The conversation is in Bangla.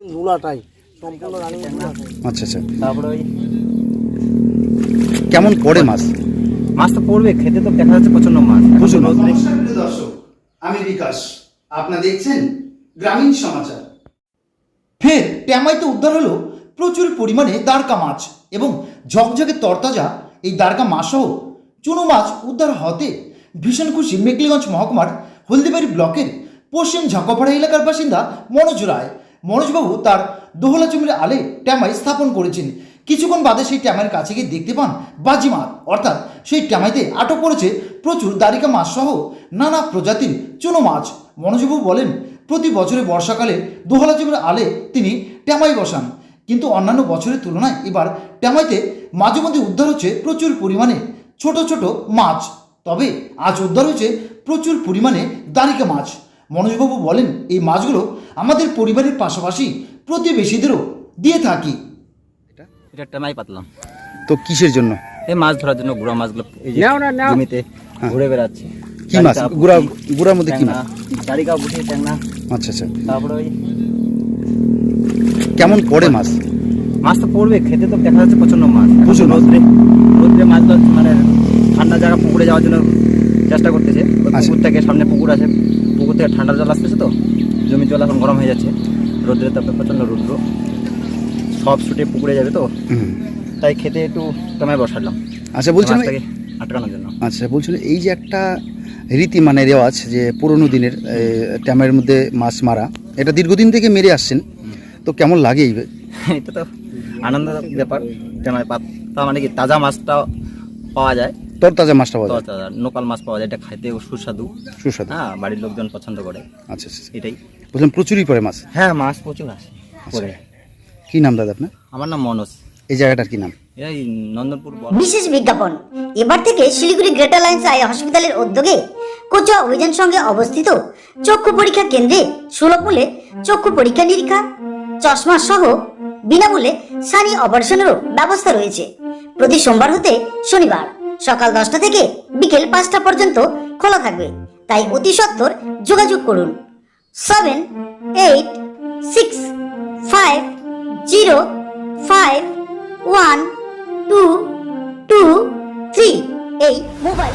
দুলাটাই সম্পূর্ণ রানিং আচ্ছা আচ্ছা। তারপরে ওই কেমন পড়ে মাছ? মাছ তো পড়বে খেতে তো দেখা যাচ্ছে প্রচণ্ড মাছ। প্রচুর দর্শক আমি বিকাশ। আপনারা দেখছেন গ্রামীণ সমাচার। ফের ট্যামাইতে উদ্ধার হলো প্রচুর পরিমাণে দাঁড়কা মাছ এবং ঝকঝকে তরতাজা এই দাঁড়কা মাছসহ চুনো মাছ উদ্ধার হতে ভীষণ খুশি মেকলিগঞ্জ মহকুমার হলদিবাড়ি ব্লকের পশ্চিম ঝাঁকপাড়া এলাকার বাসিন্দা মনোজ রায়। মনোজবাবু তার দোহলা জমির আলে ট্যামাই স্থাপন করেছেন। কিছুক্ষণ বাদে সেই ট্যামাইয়ের কাছে গিয়ে দেখতে পান বাজিমাত। অর্থাৎ সেই ট্যামাইতে আটক করেছে প্রচুর দারিকা মাছ সহ নানা প্রজাতির চুনো মাছ। মনোজবাবু বলেন, প্রতি বছরে বর্ষাকালে দোহলা জমির আলে তিনি ট্যামাই বসান। কিন্তু অন্যান্য বছরের তুলনায় এবার ট্যামাইতে মাঝে মধ্যে উদ্ধার হচ্ছে প্রচুর পরিমাণে ছোট ছোট মাছ। তবে আজ উদ্ধার হয়েছে প্রচুর পরিমাণে দারিকা মাছ। মনোজবাবু বলেন, এই মাছগুলো আমাদের পরিবারের পাশাপাশি প্রতিবেশীদেরও দিয়ে থাকি। এটা? টেমাই পাতলাম। তো কিসের জন্য? এই মাছ ধরার জন্য গুড়া মাছগুলো এই যে জমিতে ঘুরে বেড়াচ্ছে। কি মাছ? গুড়া গুড়ার মধ্যে কি মাছ? চারিকা বুঝিয়ে ট্যাংনা আচ্ছা আচ্ছা। তারপরে ওই কেমন পড়ে মাছ? মাছ তো পড়বে খেতে তো দেখা যাচ্ছে প্রচণ্ড মাছ। প্রচুর তো মাছ। রোদ্রে রোদ্রে মাছগুলো মানে ঠান্ডা জায়গা পুকুরে যাওয়ার জন্য চেষ্টা করতেছে। আচ্ছা। পুকুর থেকে সামনে পুকুর আছে। পুকুর থেকে ঠান্ডা জল আসতেছে তো। জমি জল এখন গরম হয়ে যাচ্ছে। রোদ্রে তাপে প্রচণ্ড রৌদ্র। সব ছুটে পুকুরে যাবে তো? তাই খেতে একটু টমায় বসালাম। আচ্ছা মাছটাকে আটকানোর জন্য। আচ্ছা বলছিলাম এই যে একটা রীতি মানে রেওয়াজ যে পুরোনো দিনের ট্যামের মধ্যে মাছ মারা এটা দীর্ঘদিন থেকে মেরে আসছেন। তো কেমন লাগে এই এটা তো আনন্দের ব্যাপার। টেমায় পাত তা মানে কি তাজা মাছটা পাওয়া যায়। তর তাজা মাছটা পাওয়া যায়। তাজা লোকাল মাছ পাওয়া যায়। এটা খাইতেও সুস্বাদু। সুস্বাদু। হ্যাঁ বাড়ির লোকজন পছন্দ করে। আচ্ছা আচ্ছা আচ্ছা। এটাই। বলছিলাম প্রচুরই পড়ে মাছ। হ্যাঁ মাছ প্রচুর আসে করে কি নাম দাদা আপনার? আমার নাম মনোজ। এই জায়গাটার কি নাম? এই নন্দনপুর বিশেষ বিজ্ঞাপন। এবার থেকে শিলিগুড়ি গ্রেটার লাইন্স আই হসপিটালের উদ্যোগে কোচুয়া অভিযান সঙ্গে অবস্থিত চক্ষু পরীক্ষা কেন্দ্রে সুলভ মূল্যে চক্ষু পরীক্ষা নিরীক্ষা চশমা সহ বিনামূল্যে সানি অপারেশনেরও ব্যবস্থা রয়েছে। প্রতি সোমবার হতে শনিবার। সকাল দশটা থেকে বিকেল পাঁচটা পর্যন্ত খোলা থাকবে। তাই অতি সত্বর যোগাযোগ করুন। Seven eight six five zero five one two two three এই মোবাইল